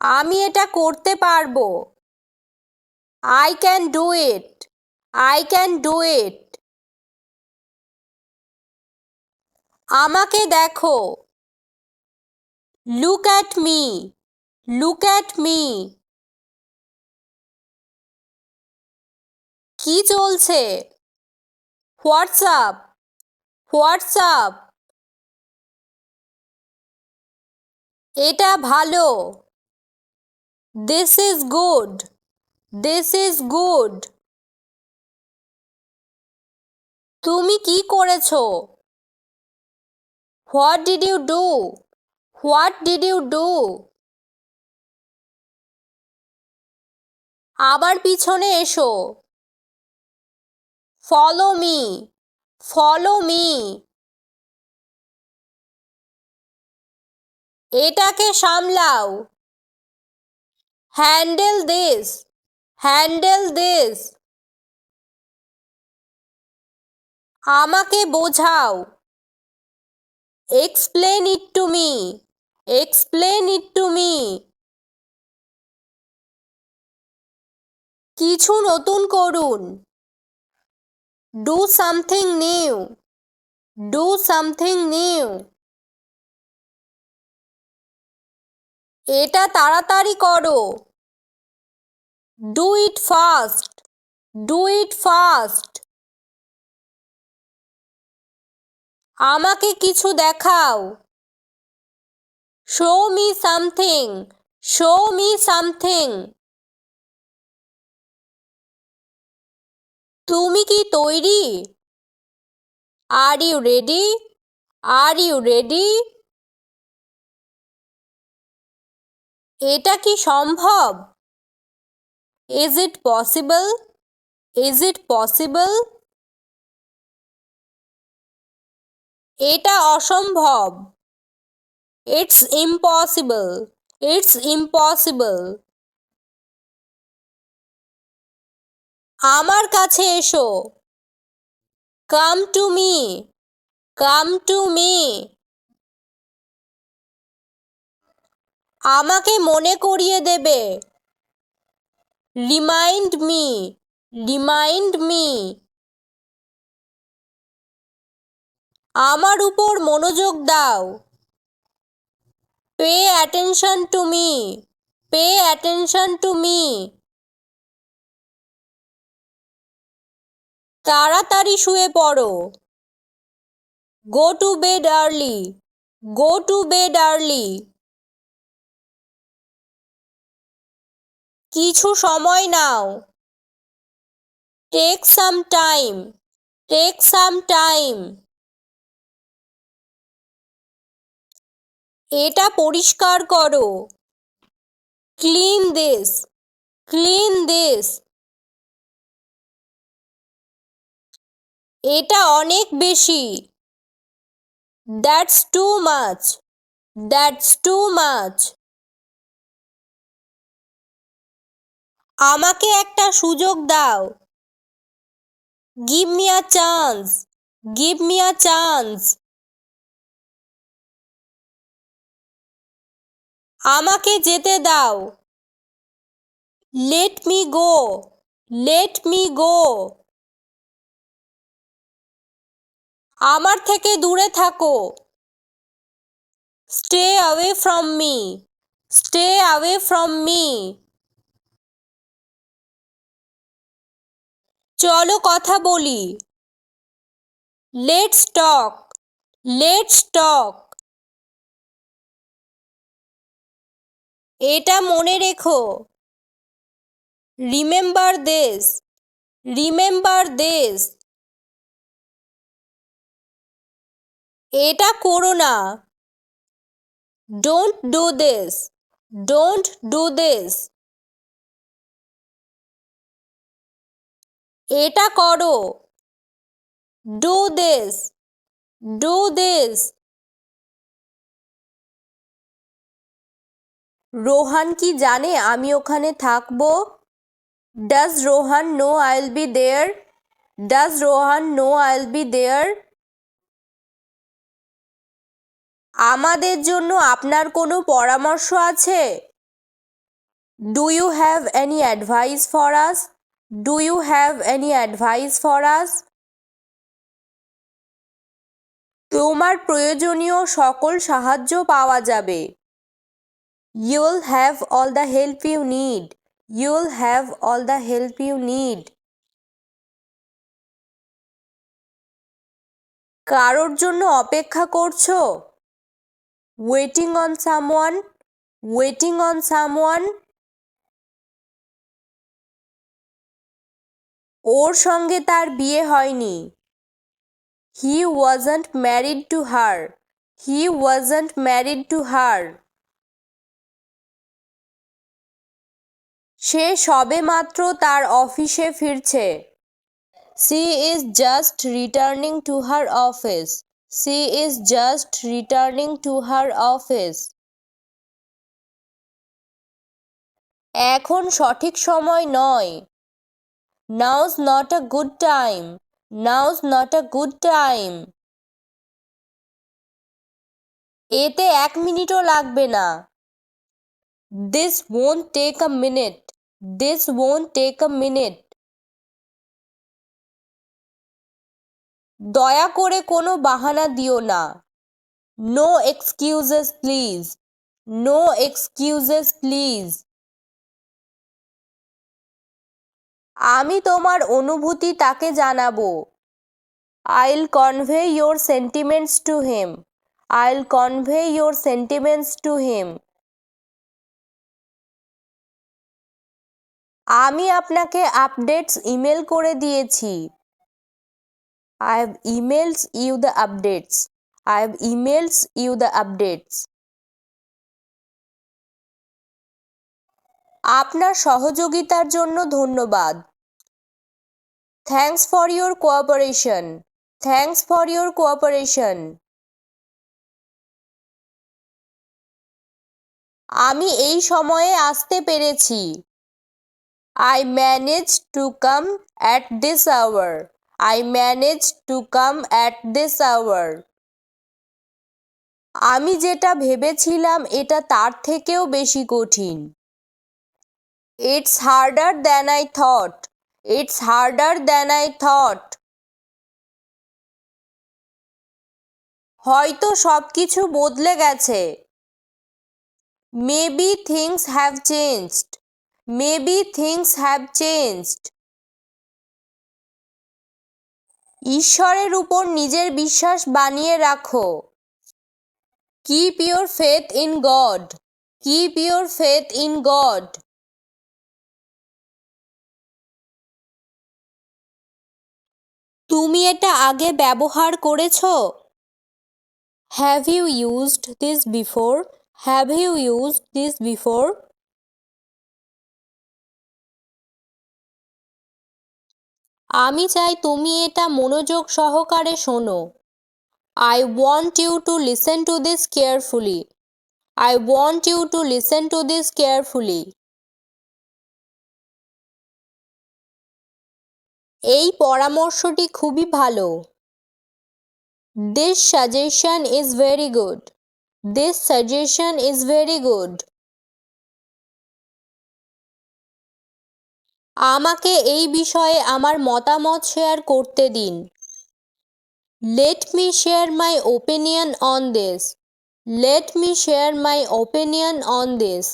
আমি এটা করতে পারব। I can do it I can do it আমাকে দেখো। Look at me look at me কি চলছে? হোয়াটসঅ্যাপ হোয়াটসঅ্যাপ এটা ভালো। This is good this is good তুমি কি করেছ? What did you do what did you do আমার পিছনে এসো। ফলো মি ফলো মি এটাকে সামলাও। হ্যান্ডেল দিস হ্যান্ডেল দিস আমাকে বোঝাও। Explain it to me explain it to me কিছু নতুন করুন। Do something new do something new এটা তাড়াতাড়ি করো। Do it fast do it fast আমাকে কিছু দেখাও। Show me something show me something তুমি কি তৈরি? Are you ready are you ready এটা কি সম্ভব? Is it possible is it possible এটা অসম্ভব। ইটস ইম্পসিবল ইটস ইম্পসিবল আমার কাছে এসো। Come to me come to me আমাকে মনে করিয়ে দেবে। রিমাইন্ড মি রিমাইন্ড মি আমার উপর মনোযোগ দাও। Pay attention to me pay attention to me তাড়াতাড়ি শুয়ে পড়ো। Go to bed early go to bed early কিছু সময় নাও। Take some time take some time এটা পরিষ্কার করো। ক্লিন দিস ক্লিন দিস এটা অনেক বেশি। That's too much that's too much আমাকে একটা সুযোগ দাও। Give me a chance give me a chance আমাকে যেতে দাও। Let me go let me go আমার থেকে দূরে থাকো। Stay away from me stay away from me চলো কথা বলি। লেটস টক লেটস টক এটা মনে রেখো। রিমেম্বার দিস রিমেম্বার দিস এটা করো না। Don't do this don't do this এটা করো। Do this do this Rohan কি জানে আমি ওখানে থাকব? Does Rohan know I will be there does Rohan know I will be there আমাদের জন্য আপনার কোনো পরামর্শ আছে? Do you have any advice for us do you have any advice for us তোমার প্রয়োজনীয় সকল সাহায্য পাওয়া যাবে। You'll have all the help you need you'll have all the help you need কারোর জন্য অপেক্ষা করছ? Waiting on someone waiting on someone ওর সঙ্গে তার বিয়ে হয়নি। He wasn't married to her he wasn't married to her সে সবে মাত্র তার অফিসে ফিরছে। She is just returning to her office she is just returning to her office এখন সঠিক সময় নয়। Now's not a good time now's not a good time এতে এক মিনিটও লাগবে না। This won't take a minute this won't take a minute দয়া করে কোনো বাহানা দিও না। No excuses please no excuses please আমি তোমার অনুভূতি তাকে জানাব। I'll convey your sentiments to him I'll convey your sentiments to him আমি আপনাকে আপডেটস ইমেল করে দিয়েছি। I have emails you the updates I have emails you the updates আপনার সহযোগিতার জন্য ধন্যবাদ। Thanks for your cooperation thanks for your cooperation আমি এই সময়ে আসতে পেরেছি। I manage to come at this hour I manage to come at this hour আমি যেটা ভেবেছিলাম এটা তার থেকেও বেশি কঠিন। It's harder than I thought it's harder than I thought হয়তো সব কিছু বদলে গেছে। Maybe things have changed maybe things have changed ঈশ্বরের উপর নিজের বিশ্বাস বানিয়ে রাখো। Keep your faith in God keep your faith in God তুমি এটা আগে ব্যবহার করেছ? Have you used this before have you used this before আমি চাই তুমি এটা মনোযোগ সহকারে শোনো। I want you to listen to this carefully I want you to listen to this carefully এই পরামর্শটি খুবই ভালো। This suggestion is very good this suggestion is very good আমাকে এই বিষয়ে আমার মতামত শেয়ার করতে দিন। Let me share my opinion on this let me share my opinion on this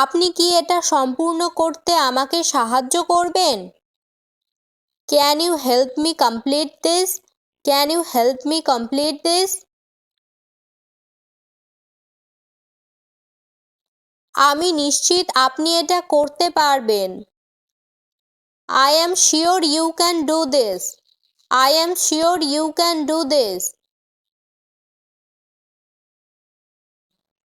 আপনি কি এটা সম্পূর্ণ করতে আমাকে সাহায্য করবেন? Can you help me complete this can you help me complete this আমি নিশ্চিত আপনি এটা করতে পারবেন। I am sure you can do this I am sure you can do this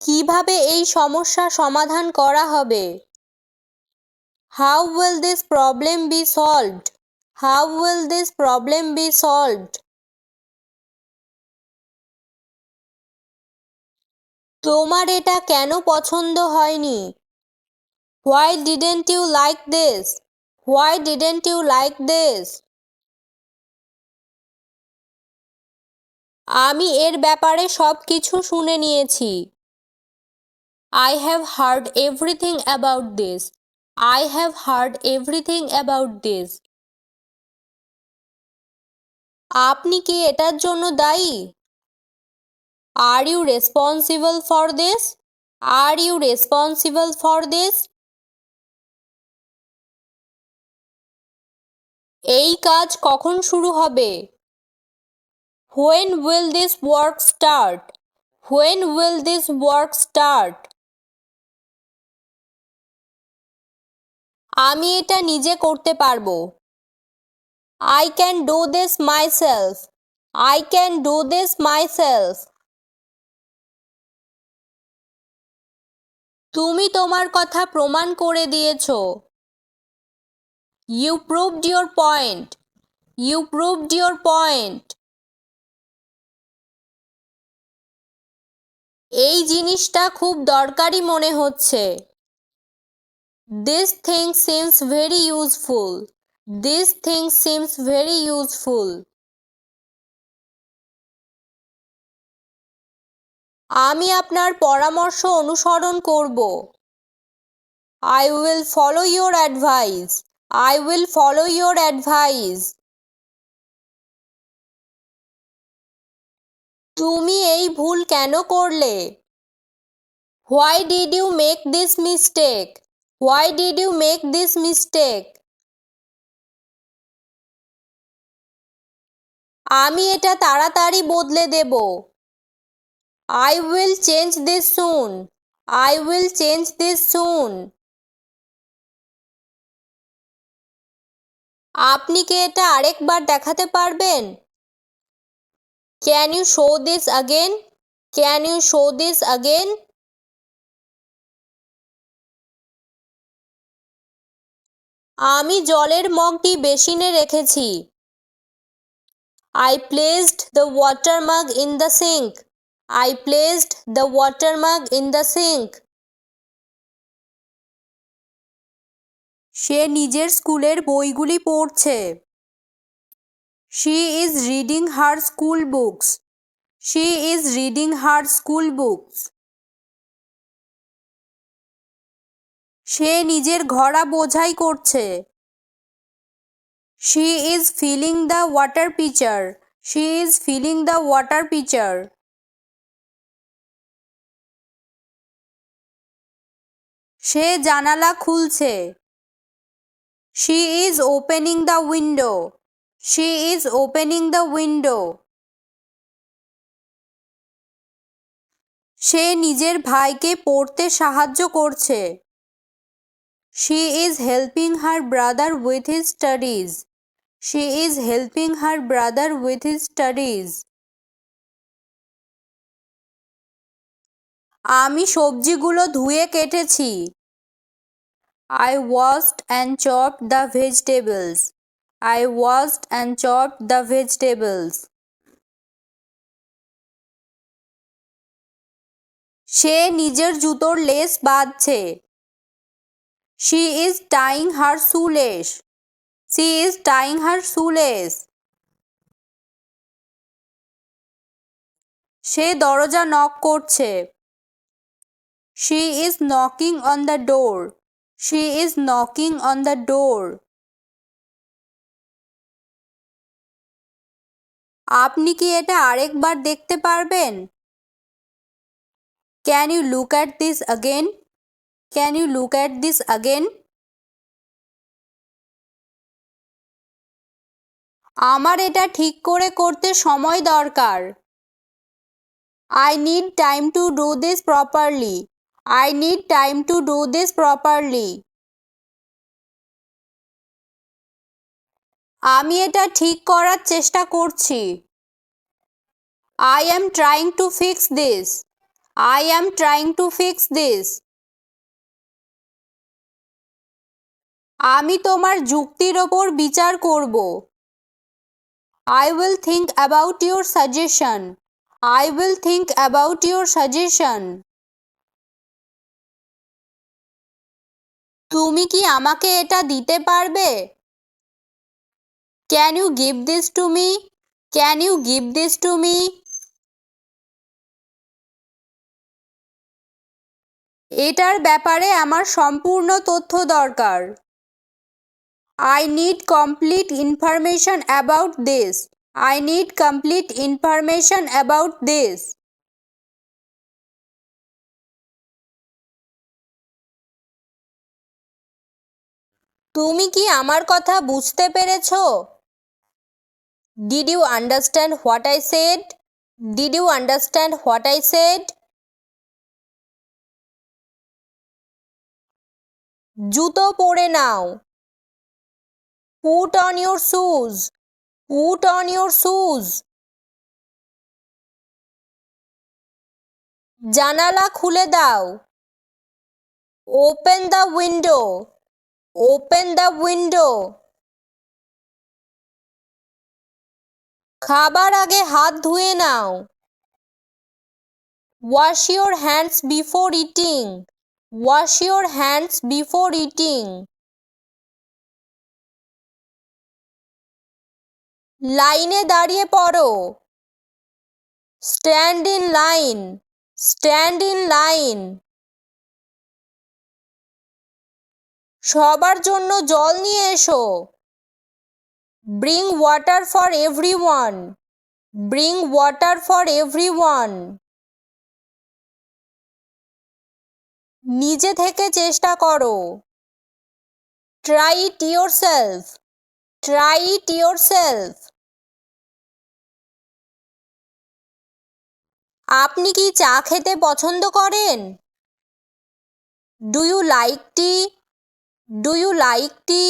কীভাবে এই সমস্যা সমাধান করা হবে? How will this problem be solved how will this problem be solved তোমার এটা কেন পছন্দ হয়নি? Why didn't you like this why didn't you like this আমি এর ব্যাপারে সব কিছু শুনে নিয়েছি। I have heard everything about this. I have heard everything about this. আপনি কি এটার জন্য দায়ী? Are you responsible for this are you responsible for this এই কাজ কখন শুরু হবে? When will this work start when will this work start আমি এটা নিজে করতে পারব। I can do this myself I can do this myself তুমি তোমার কথা প্রমাণ করে দিয়েছ। You proved your point you proved your point এই জিনিসটা খুব দরকারি মনে হচ্ছে। This thing seems very useful this thing seems very useful আমি আপনার পরামর্শ অনুসরণ করব। I will follow your advice I will follow your advice তুমি এই ভুল কেন করলে? Why did you make this mistake why did you make this mistake আমি এটা তাড়াতাড়ি বদলে দেব। I will change this soon I will change this soon আপনি কি এটা আরেকবার দেখাতে পারবেন? Can you show this again can you show this again আমি জলের মগটি বেসিনে রেখেছি। I placed the water mug in the sink I placed the water mug in the sink সে নিজের স্কুলের বইগুলি পড়ছে। She is reading her school books she is reading her school books সে নিজের ঘোড়া বোঝাই করছে। She is filling the water pitcher she is filling the water pitcher সে জানালা খুলছে। She is opening the window she is opening the window সে নিজের ভাইকে পড়তে সাহায্য করছে। She is helping her brother with his studies she is helping her brother with his studies আমি সবজিগুলো ধুয়ে কেটেছি। I washed and chopped the vegetables I washed and chopped the vegetables সে নিজের জুতোর লেস বাঁধছে। She is tying her shoelace she is tying her shoelace সে দরজা knock করছে। She is knocking on the door she is knocking on the door আপনি কি এটা আরেকবার দেখতে পারবেন? Can you look at this again can you look at this again আমার এটা ঠিক করে করতে সময় দরকার। I need time to do this properly I need time to do this properly আমি এটা ঠিক করার চেষ্টা করছি। I am trying to fix this I am trying to fix this আমি তোমার যুক্তির ওপর বিচার করব। I will think about your suggestion I will think about your suggestion তুমি কি আমাকে এটা দিতে পারবে? Can you give this to me can you give this to me এটার ব্যাপারে আমার সম্পূর্ণ তথ্য দরকার। I need complete information about this I need complete information about this তুমি কি আমার কথা বুঝতে পেরেছ? Did you understand what I said did you understand what I said জুতো পরে নাও। Put on your shoes put on your shoes জানালা খুলে দাও। Open the window open the window খাবার আগে হাত ধুয়ে নাও। Wash your hands before eating wash your hands before eating লাইনে দাঁড়িয়ে পড়ো। Stand in line stand in line সবার জন্য জল নিয়ে এসো। Bring water for everyone bring water for everyone নিজে থেকে চেষ্টা করো। Try it yourself it yourself আপনি কি চা খেতে পছন্দ করেন? Do you like tea do you like tea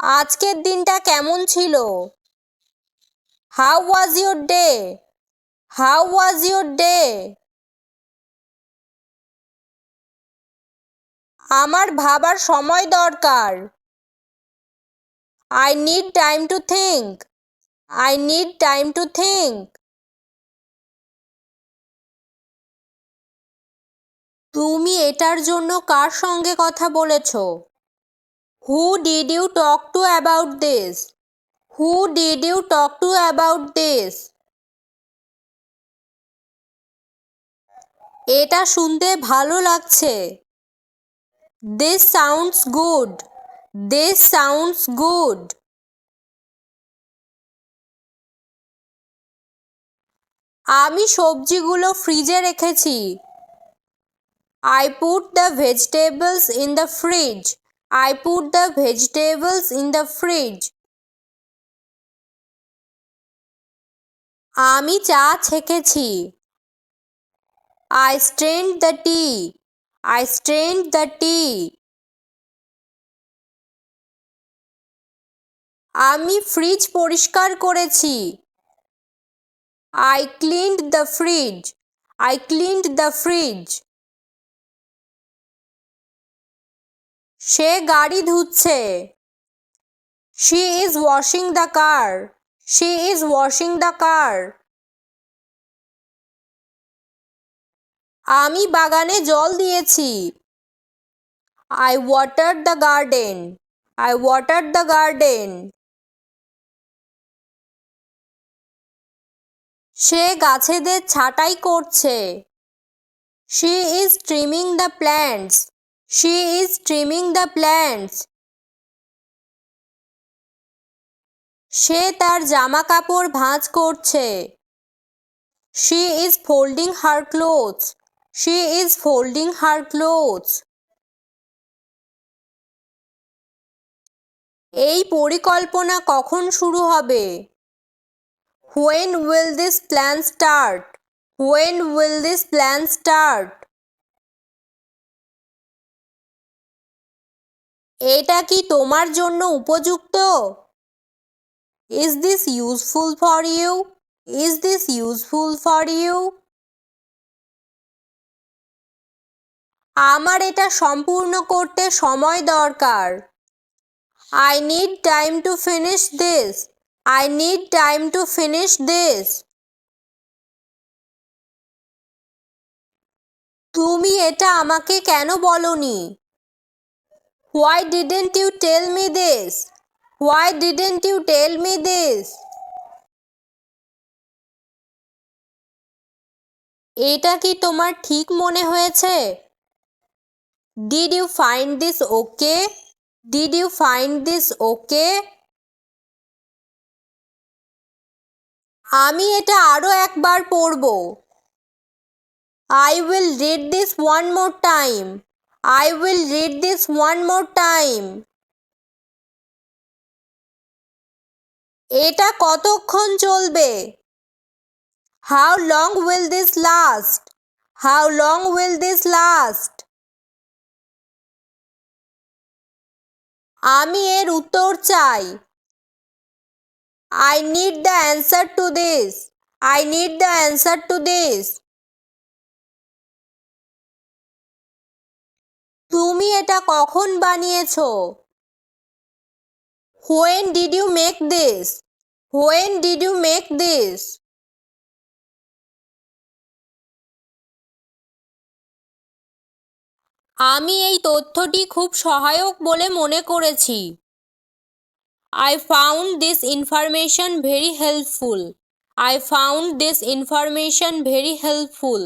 আজকের দিনটা কেমন ছিল? How was your day how was your day আমার ভাবার সময় দরকার। I need time to think I need time to think তুমি এটার জন্য কার সঙ্গে কথা বলেছ? Who did you talk to about this who did you talk to about this এটা শুনতে ভালো লাগছে। This sounds good this sounds good আমি সবজিগুলো ফ্রিজে রেখেছি। I put the vegetables in the fridge I put the vegetables in the fridge আমি চা ছেঁকেছি। I strained the tea I strained the tea আমি ফ্রিজ পরিষ্কার করেছি। I cleaned the fridge I cleaned the fridge সে গাড়ি ধুচ্ছে। She is washing the car she is washing the car আমি বাগানে জল দিয়েছি। I water the garden I water the garden সে গাছেদের ছাঁটাই করছে। She is trimming the plants she is trimming the plants সে তার জামা কাপড় ভাঁজ করছে। She is folding her clothes she is folding her clothes এই পরিকল্পনা কখন শুরু হবে? When will this plan start when will this plan start এটা কি তোমার জন্য উপযুক্ত? Is this useful for you is this useful for you আমার এটা সম্পূর্ণ করতে সময় দরকার। I need time to finish this I need time to finish this তুমি এটা আমাকে কেন বলনি? Why didn't you tell me this why didn't you tell me this এটা কি তোমার ঠিক মনে হয়েছে? Did you find this okay did you find this okay আমি এটা আরও একবার পড়ব। I will read this one more time I will read this one more time এটা কতক্ষণ চলবে? How long will this last how long will this last আমি এর উত্তর চাই। I need the answer to this I need the answer to this তুমি এটা কখন বানিয়েছ? When did you make this when did you make this আমি এই তথ্যটি খুব সহায়ক বলে মনে করেছি। I found this information very helpful I found this information very helpful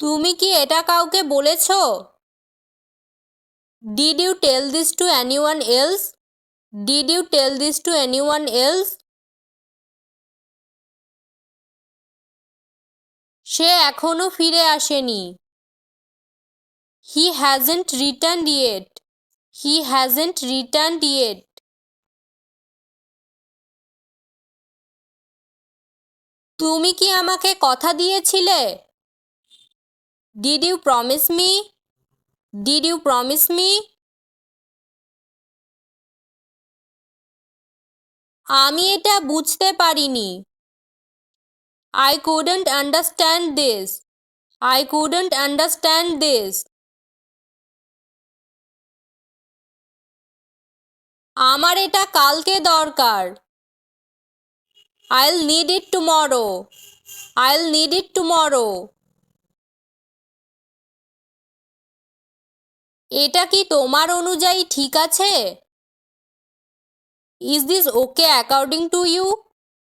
তুমি কি এটা কাউকে বলেছ? Did you tell this to anyone else did you tell this to anyone else সে এখনও ফিরে আসেনি। He hasn't return yet he hasn't return yet তুমি কি আমাকে কথা দিয়েছিলে? Did you promise me did you promise me আমি এটা বুঝতে পারিনি। I couldn't understand this I couldn't understand this আমার এটা কালকে দরকার। I'll need it tomorrow I'll need it tomorrow এটা কি তোমার অনুযায়ী ঠিক আছে? Is this okay according to you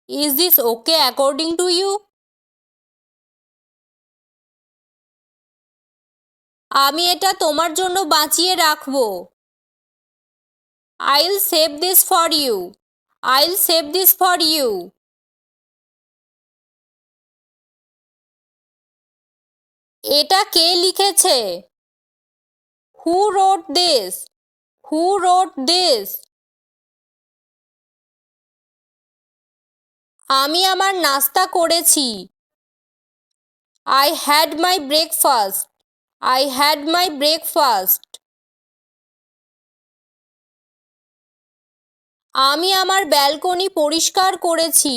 is this okay according to you আমি এটা তোমার জন্য বাঁচিয়ে রাখব। I'll save this for you I'll save this for you এটা কে লিখেছে? Who wrote this who wrote this আমি আমার নাস্তা করেছি। I had my breakfast I had my breakfast আমি আমার ব্যালকনি পরিষ্কার করেছি।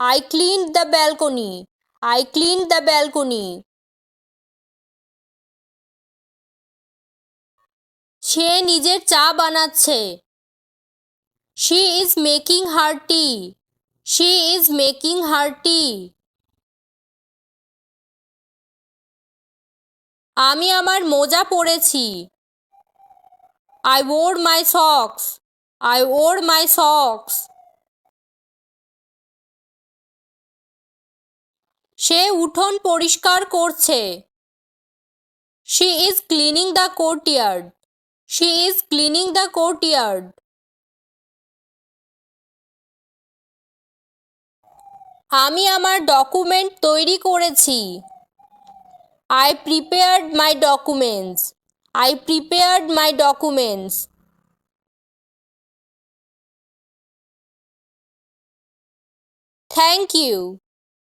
I clean the balcony I clean the balcony সে নিজের চা বানাচ্ছে। She is making her tea she is making her tea আমি আমার মোজা পরেছি। I wore my socks I wore my socks সে উঠোন পরিষ্কার করছে। She is cleaning the courtyard she is cleaning the courtyard আমি আমার ডকুমেন্ট তৈরি করেছি। I prepared my documents I prepared my documents thank you